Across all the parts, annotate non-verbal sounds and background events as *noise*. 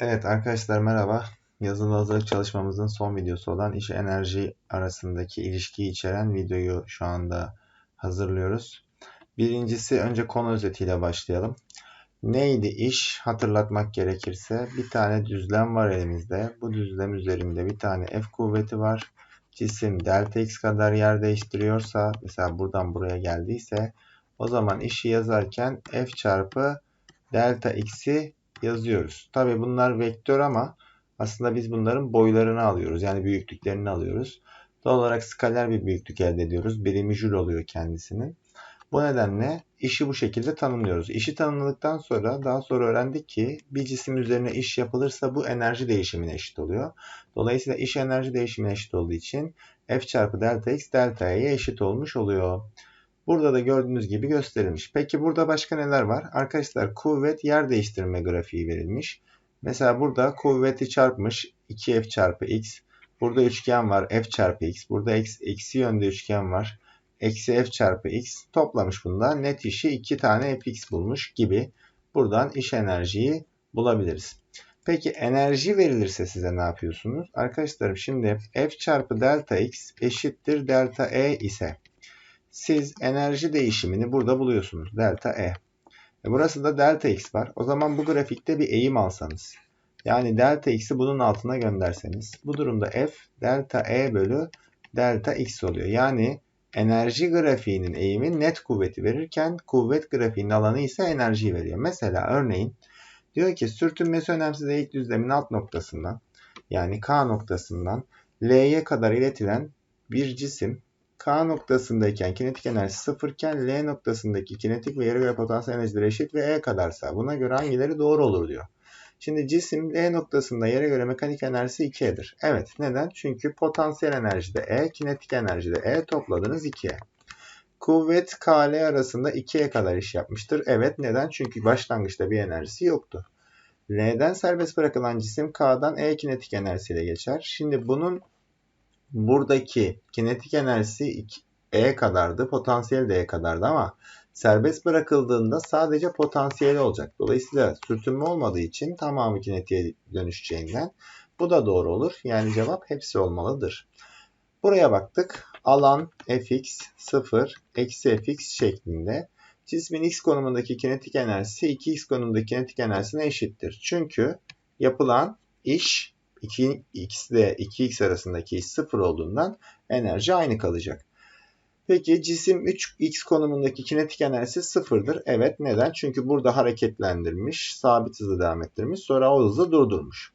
Evet arkadaşlar merhaba. Yazılı hazırlık çalışmamızın son videosu olan iş enerji arasındaki ilişkiyi içeren videoyu şu anda hazırlıyoruz. Birincisi önce konu özetiyle başlayalım. Neydi iş? Hatırlatmak gerekirse bir tane düzlem var elimizde. Bu düzlem üzerinde bir tane F kuvveti var. Cisim delta x kadar yer değiştiriyorsa mesela buradan buraya geldiyse o zaman işi yazarken F çarpı delta x'i yazıyoruz. Tabi bunlar vektör ama aslında biz bunların boylarını alıyoruz. Yani büyüklüklerini alıyoruz. Doğal olarak skaler bir büyüklük elde ediyoruz. Birimi jül oluyor kendisinin. Bu nedenle işi bu şekilde tanımlıyoruz. İşi tanımladıktan sonra daha sonra öğrendik ki bir cisim üzerine iş yapılırsa bu enerji değişimine eşit oluyor. Dolayısıyla iş enerji değişimine eşit olduğu için F çarpı delta x delta E'ye eşit olmuş oluyor. Burada da gördüğünüz gibi gösterilmiş. Peki burada başka neler var? Arkadaşlar kuvvet yer değiştirme grafiği verilmiş. Mesela burada kuvveti çarpmış 2f çarpı x. Burada üçgen var f çarpı x. Burada eksi yönde üçgen var. Eksi f çarpı x. Toplamış bunda. Net işi 2 tane fx bulmuş gibi. Buradan iş enerjiyi bulabiliriz. Peki enerji verilirse size ne yapıyorsunuz? Arkadaşlarım şimdi f çarpı delta x eşittir delta e ise siz enerji değişimini burada buluyorsunuz. Delta E. e. Burası da delta X var. O zaman bu grafikte bir eğim alsanız. Yani delta X'i bunun altına gönderseniz. Bu durumda F delta E bölü delta X oluyor. Yani enerji grafiğinin eğimi net kuvveti verirken kuvvet grafiğinin alanı ise enerjiyi veriyor. Mesela örneğin diyor ki sürtünmesi önemsiz eğik düzlemin alt noktasından yani K noktasından L'ye kadar iletilen bir cisim K noktasındayken kinetik enerjisi sıfırken L noktasındaki kinetik ve yere göre potansiyel enerjileri eşit ve E kadarsa buna göre hangileri doğru olur diyor. Şimdi cisim L noktasında yere göre mekanik enerjisi 2E'dir. Evet neden? Çünkü potansiyel enerjide E, kinetik enerjide E topladınız 2E. Kuvvet KL arasında 2'ye kadar iş yapmıştır. Evet neden? Çünkü başlangıçta bir enerjisi yoktu. L'den serbest bırakılan cisim K'dan E kinetik enerjisiyle geçer. Şimdi bunun buradaki kinetik enerjisi E kadardı, potansiyel de E kadardı ama serbest bırakıldığında sadece potansiyeli olacak. Dolayısıyla sürtünme olmadığı için tamamı kinetiğe dönüşeceğinden bu da doğru olur. Yani cevap hepsi olmalıdır. Buraya baktık. Alan fx 0 eksi fx şeklinde. Cismin x konumundaki kinetik enerjisi 2x konumundaki kinetik enerjisine eşittir. Çünkü yapılan iş 2, x ile 2x arasındaki iş 0 olduğundan enerji aynı kalacak. Peki cisim 3x konumundaki kinetik enerjisi sıfırdır. Evet neden? Çünkü burada hareketlendirmiş, sabit hızı devam ettirmiş, sonra o hızı durdurmuş.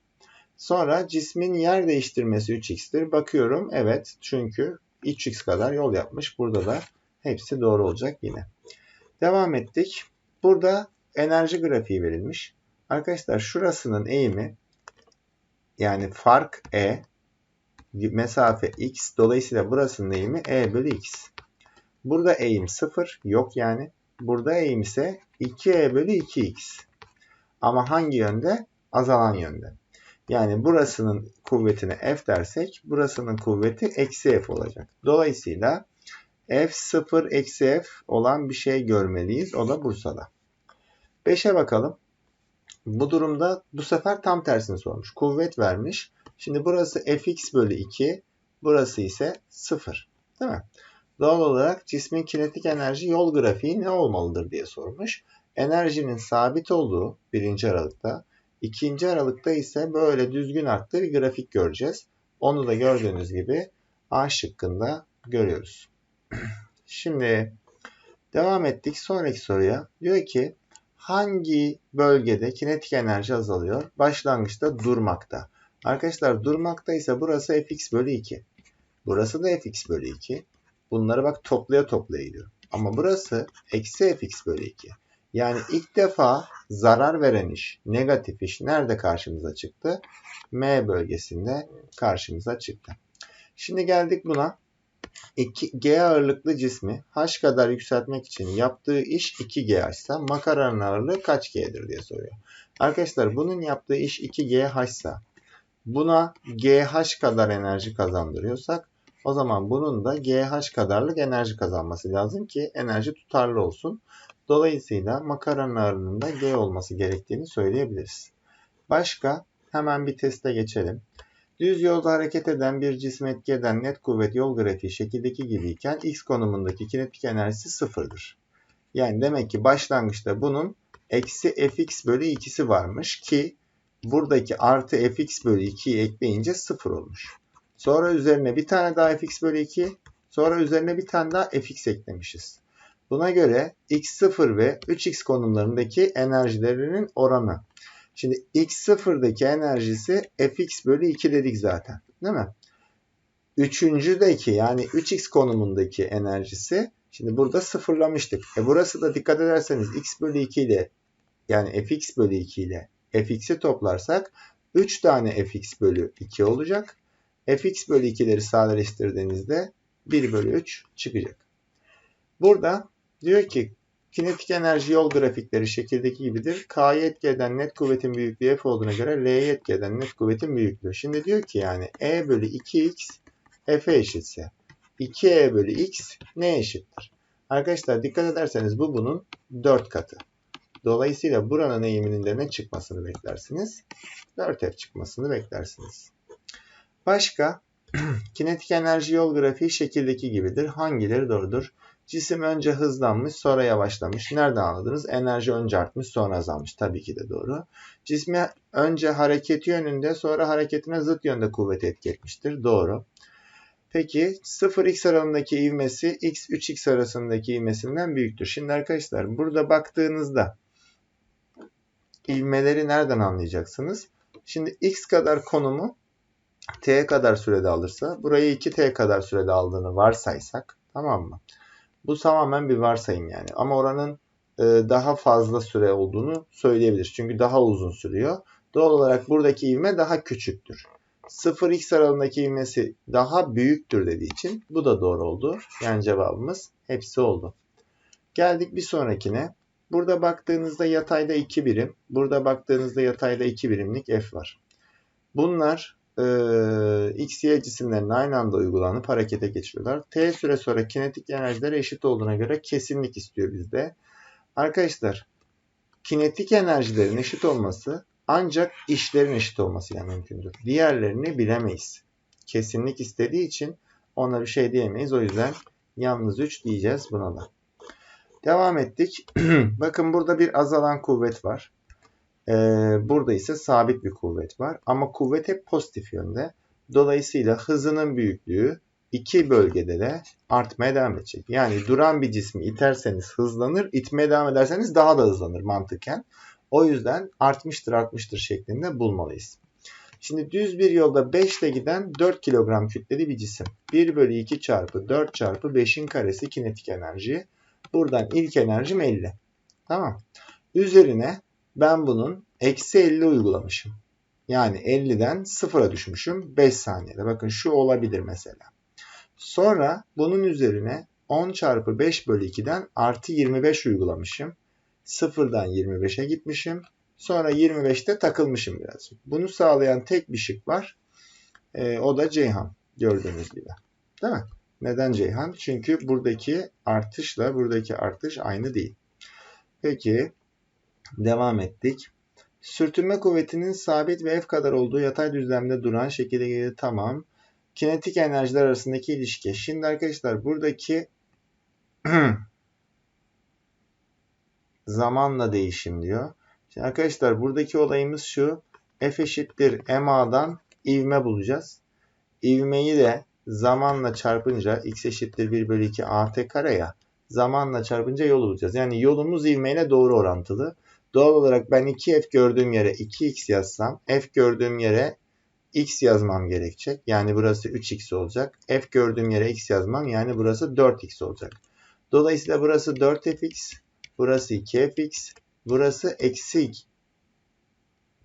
Sonra cismin yer değiştirmesi 3x'tir. Bakıyorum evet çünkü 3x kadar yol yapmış. Burada da hepsi doğru olacak yine. Devam ettik. Burada enerji grafiği verilmiş. Arkadaşlar şurasının eğimi yani fark E mesafe x. Dolayısıyla burasının eğimi e bölü x. Burada eğim 0 yok yani. Burada eğim ise 2e bölü 2x. Ama hangi yönde? Azalan yönde. Yani burasının kuvvetine f dersek burasının kuvveti eksi f olacak. Dolayısıyla f 0 eksi f olan bir şey görmeliyiz. O da Bursa'da. 5'e bakalım. Bu durumda bu sefer tam tersini sormuş. Kuvvet vermiş. Şimdi burası fx bölü 2. Burası ise 0. Değil mi? Doğal olarak cismin kinetik enerji yol grafiği ne olmalıdır diye sormuş. Enerjinin sabit olduğu birinci aralıkta. ikinci aralıkta ise böyle düzgün arttığı bir grafik göreceğiz. Onu da gördüğünüz gibi A şıkkında görüyoruz. *clears throat* Şimdi devam ettik sonraki soruya. Diyor ki hangi bölgede kinetik enerji azalıyor? Başlangıçta durmakta. Arkadaşlar durmakta ise burası fx bölü 2. Burası da fx bölü 2. Bunları bak toplaya toplaya gidiyor. Ama burası eksi fx bölü 2. Yani ilk defa zarar veren iş, negatif iş nerede karşımıza çıktı? M bölgesinde karşımıza çıktı. Şimdi geldik buna. 2, G ağırlıklı cismi H kadar yükseltmek için yaptığı iş 2G ise makaranın ağırlığı kaç G'dir diye soruyor. Arkadaşlar bunun yaptığı iş 2GH ise buna GH kadar enerji kazandırıyorsak o zaman bunun da GH kadarlık enerji kazanması lazım ki enerji tutarlı olsun. Dolayısıyla makaranın ağırlığında G olması gerektiğini söyleyebiliriz. Başka Hemen bir teste geçelim. Düz yolda hareket eden bir cisme etki eden net kuvvet yol grafiği şekildeki gibiyken x konumundaki kinetik enerjisi sıfırdır. Yani demek ki başlangıçta bunun eksi fx bölü 2'si varmış ki buradaki artı fx bölü 2'yi ekleyince sıfır olmuş. Sonra üzerine bir tane daha fx bölü 2 sonra üzerine bir tane daha fx eklemişiz. Buna göre x0 ve 3x konumlarındaki enerjilerinin oranı. Şimdi x0'daki enerjisi fx bölü 2 dedik zaten. Değil mi? Üçüncüdeki yani 3x konumundaki enerjisi şimdi burada sıfırlamıştık. E burası da dikkat ederseniz x bölü 2 ile yani fx bölü 2 ile fx'i toplarsak 3 tane fx bölü 2 olacak. fx bölü 2'leri sadeleştirdiğinizde 1 bölü 3 çıkacak. Burada diyor ki kinetik enerji yol grafikleri şekildeki gibidir. K'yı etki eden net kuvvetin büyüklüğü F olduğuna göre L'yi etki eden net kuvvetin büyüklüğü. Şimdi diyor ki yani E bölü 2x F'e eşitse 2E bölü x ne eşittir? Arkadaşlar dikkat ederseniz bu bunun 4 katı. Dolayısıyla buranın eğiminin de ne çıkmasını beklersiniz? 4F çıkmasını beklersiniz. Başka *clears throat* kinetik enerji yol grafiği şekildeki gibidir. Hangileri doğrudur? Cisim önce hızlanmış sonra yavaşlamış. Nereden anladınız? Enerji önce artmış sonra azalmış. Tabii ki de doğru. Cismi önce hareketi yönünde sonra hareketine zıt yönde kuvvet etki etmiştir. Doğru. Peki 0x aralığındaki ivmesi x 3x arasındaki ivmesinden büyüktür. Şimdi arkadaşlar burada baktığınızda ivmeleri nereden anlayacaksınız? Şimdi x kadar konumu t kadar sürede alırsa burayı 2t kadar sürede aldığını varsaysak tamam mı? Bu tamamen bir varsayım yani. Ama oranın e, daha fazla süre olduğunu söyleyebiliriz. Çünkü daha uzun sürüyor. Doğal olarak buradaki ivme daha küçüktür. 0x aralığındaki ivmesi daha büyüktür dediği için bu da doğru oldu. Yani cevabımız hepsi oldu. Geldik bir sonrakine. Burada baktığınızda yatayda 2 birim, burada baktığınızda yatayda 2 birimlik f var. Bunlar e, x, y cisimlerine aynı anda uygulanıp harekete geçiriyorlar. T süre sonra kinetik enerjileri eşit olduğuna göre kesinlik istiyor bizde. Arkadaşlar kinetik enerjilerin eşit olması ancak işlerin eşit olmasıyla mümkündür. Diğerlerini bilemeyiz. Kesinlik istediği için ona bir şey diyemeyiz. O yüzden yalnız 3 diyeceğiz buna da. Devam ettik. *clears throat* Bakın burada bir azalan kuvvet var. Ee, burada ise sabit bir kuvvet var. Ama kuvvet hep pozitif yönde. Dolayısıyla hızının büyüklüğü iki bölgede de artmaya devam edecek. Yani duran bir cismi iterseniz hızlanır, itmeye devam ederseniz daha da hızlanır mantıken. O yüzden artmıştır artmıştır şeklinde bulmalıyız. Şimdi düz bir yolda 5 ile giden 4 kilogram kütleli bir cisim. 1 bölü 2 çarpı 4 çarpı 5'in karesi kinetik enerji. Buradan ilk enerjim 50. Tamam. Üzerine ben bunun eksi 50 uygulamışım. Yani 50'den 0'a düşmüşüm 5 saniyede. Bakın şu olabilir mesela. Sonra bunun üzerine 10 çarpı 5 bölü 2'den artı 25 uygulamışım. 0'dan 25'e gitmişim. Sonra 25'te takılmışım biraz. Bunu sağlayan tek bir şık var. E, o da Ceyhan. Gördüğünüz gibi. Değil mi? Neden Ceyhan? Çünkü buradaki artışla buradaki artış aynı değil. Peki devam ettik. Sürtünme kuvvetinin sabit ve F kadar olduğu yatay düzlemde duran şekilde tamam. Kinetik enerjiler arasındaki ilişki. Şimdi arkadaşlar buradaki *clears throat* zamanla değişim diyor. Şimdi arkadaşlar buradaki olayımız şu. F eşittir MA'dan ivme bulacağız. İvmeyi de zamanla çarpınca x eşittir 1 bölü 2 at kare ya. Zamanla çarpınca yol bulacağız. Yani yolumuz ivmeyle doğru orantılı. Doğal olarak ben 2f gördüğüm yere 2x yazsam f gördüğüm yere x yazmam gerekecek. Yani burası 3x olacak. f gördüğüm yere x yazmam yani burası 4x olacak. Dolayısıyla burası 4fx, burası 2fx, burası eksi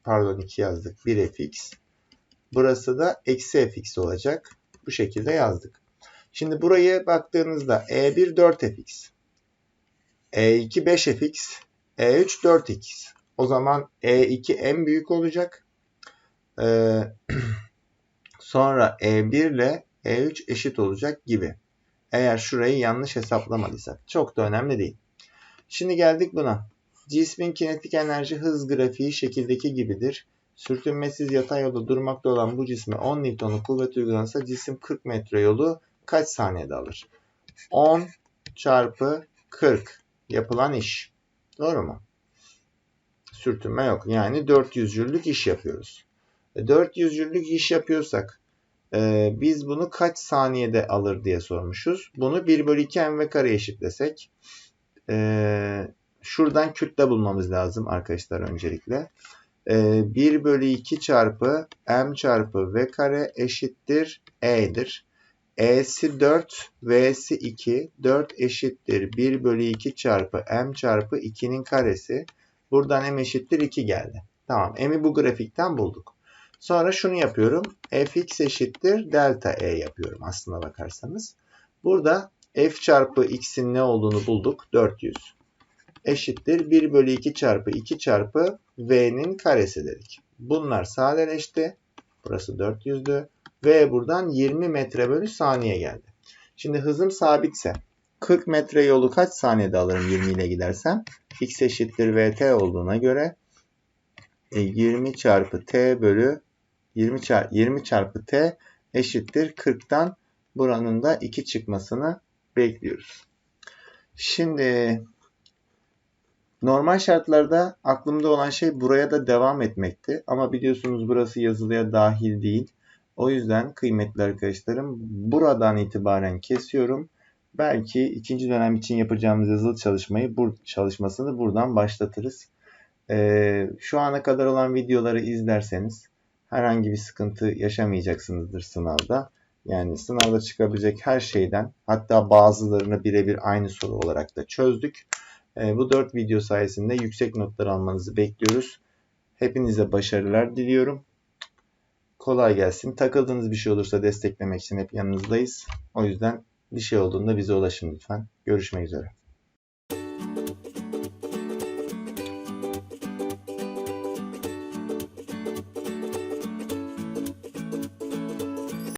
pardon 2 yazdık 1fx. Burası da eksi fx olacak. Bu şekilde yazdık. Şimdi buraya baktığınızda E1 4fx, E2 5fx, E3 4x. O zaman E2 en büyük olacak. Ee, *clears throat* sonra E1 ile E3 eşit olacak gibi. Eğer şurayı yanlış hesaplamadıysak. Çok da önemli değil. Şimdi geldik buna. Cismin kinetik enerji hız grafiği şekildeki gibidir. Sürtünmesiz yatay yolda durmakta olan bu cisme 10 Newton'luk kuvvet uygulanırsa cisim 40 metre yolu kaç saniyede alır? 10 çarpı 40 yapılan iş. Doğru mu? Sürtünme yok. Yani 400 jüllük iş yapıyoruz. 400 jüllük iş yapıyorsak e, biz bunu kaç saniyede alır diye sormuşuz. Bunu 1 bölü 2 mv kare eşitlesek e, şuradan kütle bulmamız lazım arkadaşlar öncelikle. E, 1 bölü 2 çarpı m çarpı v kare eşittir e'dir. E'si 4, V'si 2. 4 eşittir 1 bölü 2 çarpı M çarpı 2'nin karesi. Buradan M eşittir 2 geldi. Tamam M'i bu grafikten bulduk. Sonra şunu yapıyorum. Fx eşittir delta E yapıyorum aslına bakarsanız. Burada F çarpı X'in ne olduğunu bulduk. 400 eşittir 1 bölü 2 çarpı 2 çarpı V'nin karesi dedik. Bunlar sadeleşti. Burası 400'dü. V buradan 20 metre bölü saniye geldi. Şimdi hızım sabitse 40 metre yolu kaç saniyede alırım 20 ile gidersem? X eşittir VT olduğuna göre 20 e, çarpı T bölü 20 çarpı, 20 çarpı T eşittir 40'tan buranın da 2 çıkmasını bekliyoruz. Şimdi normal şartlarda aklımda olan şey buraya da devam etmekti. Ama biliyorsunuz burası yazılıya dahil değil. O yüzden kıymetli arkadaşlarım buradan itibaren kesiyorum. Belki ikinci dönem için yapacağımız yazılı çalışmayı bu çalışmasını buradan başlatırız. Ee, şu ana kadar olan videoları izlerseniz herhangi bir sıkıntı yaşamayacaksınızdır sınavda. Yani sınavda çıkabilecek her şeyden hatta bazılarını birebir aynı soru olarak da çözdük. Ee, bu 4 video sayesinde yüksek notlar almanızı bekliyoruz. Hepinize başarılar diliyorum. Kolay gelsin. Takıldığınız bir şey olursa desteklemek için hep yanınızdayız. O yüzden bir şey olduğunda bize ulaşın lütfen. Görüşmek üzere.